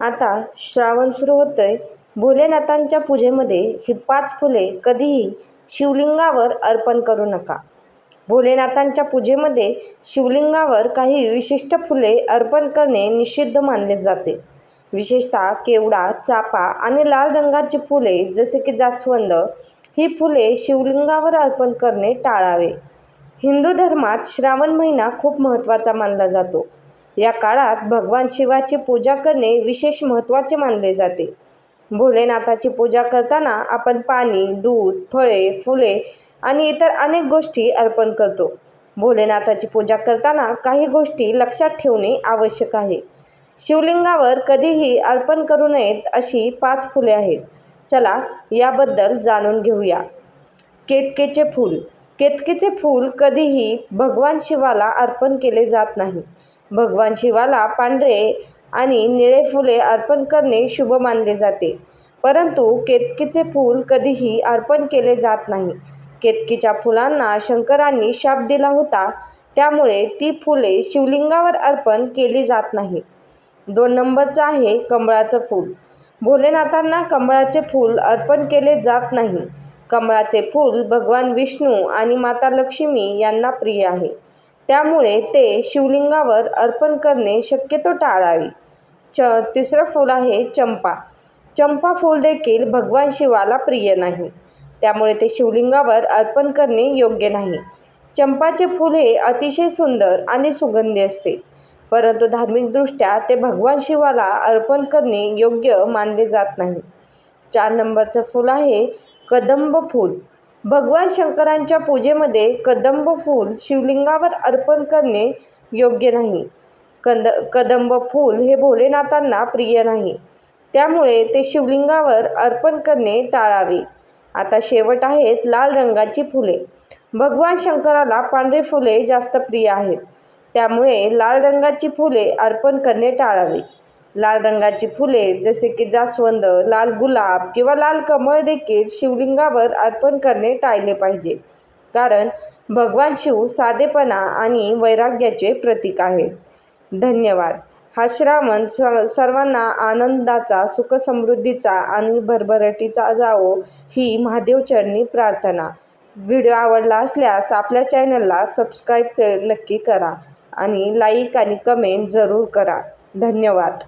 आता श्रावण सुरू होतोय. भोलेनाथांच्या पूजेमध्ये ही पाच फुले कधीही शिवलिंगावर अर्पण करू नका. भोलेनाथांच्या पूजेमध्ये शिवलिंगावर काही विशिष्ट फुले अर्पण करणे निषिद्ध मानले जाते. विशेषतः केवडा चापा आणि लाल रंगाची फुले जसे की जास्वंद ही फुले शिवलिंगावर अर्पण करणे टाळावे. हिंदू धर्मात श्रावण महिना खूप महत्त्वाचा मानला जातो. या काळात भगवान शिवाची पूजा करणे विशेष महत्त्वाचे मानले जाते. भोलेनाथाची पूजा करताना आपण पाणी दूध फळे फुले आणि इतर अनेक गोष्टी अर्पण करतो. भोलेनाथाची पूजा करताना काही गोष्टी लक्षात ठेवणे आवश्यक आहे. शिवलिंगावर कधीही अर्पण करू नयेत अशी पाच फुले आहेत. चला याबद्दल जाणून घेऊया. केतकेचे फूल केतकीचे फूल कधीही भगवान शिवाला अर्पण केले जात नाही. भगवान शिवाला पांढरे आणि निळे फुले अर्पण करणे शुभ मानले जाते. परंतु केतकीचे फूल कधीही अर्पण केले जात नाही. केतकीच्या फुलांना शंकरांनी शाप दिला होता त्यामुळे ती फुले शिवलिंगावर अर्पण केली जात नाही. दोन नंबरचं आहे कमळाचं फूल. भोलेनाथांना कमळाचे फूल अर्पण केले जात नाही. कमळाचे फूल भगवान विष्णू आणि माता लक्ष्मी यांना प्रिय आहे. त्यामुळे ते शिवलिंगावर अर्पण करणे शक्यतो टाळावे. च तिसरं फूल आहे चंपा. चंपा फूल देखील भगवान शिवाला प्रिय नाही. त्यामुळे ते शिवलिंगावर अर्पण करणे योग्य नाही. चंपाचे फूल हे अतिशय सुंदर आणि सुगंधी असते. परंतु धार्मिकदृष्ट्या ते भगवान शिवाला अर्पण करणे योग्य मानले जात नाही. चार नंबरचं फूल आहे कदंब फूल. भगवान शंकरांच्या पूजेमध्ये कदंब फूल शिवलिंगावर अर्पण करणे योग्य नाही. कंद कदंब फूल हे भोलेनाथांना प्रिय नाही. त्यामुळे ते शिवलिंगावर अर्पण करणे टाळावे. आता शेवट आहेत लाल रंगाची फुले. भगवान शंकराला पांढरे फुले जास्त प्रिय आहेत. त्यामुळे लाल रंगाची फुले अर्पण करणे टाळावे. लाल रंगाची फुले जसे की जास्वंद लाल गुलाब किंवा लाल कमळ देखील शिवलिंगावर अर्पण करणे टाळले पाहिजे. कारण भगवान शिव साधेपणा आणि वैराग्याचे प्रतीक आहेत. धन्यवाद. हा श्रावण स सर्वांना आनंदाचा सुखसमृद्धीचा आणि भरभराटीचा जावो ही महादेवचरणी प्रार्थना. व्हिडिओ आवडला असल्यास आपल्या चॅनलला सबस्क्राईब नक्की करा आणि लाईक आणि कमेंट जरूर करा. धन्यवाद.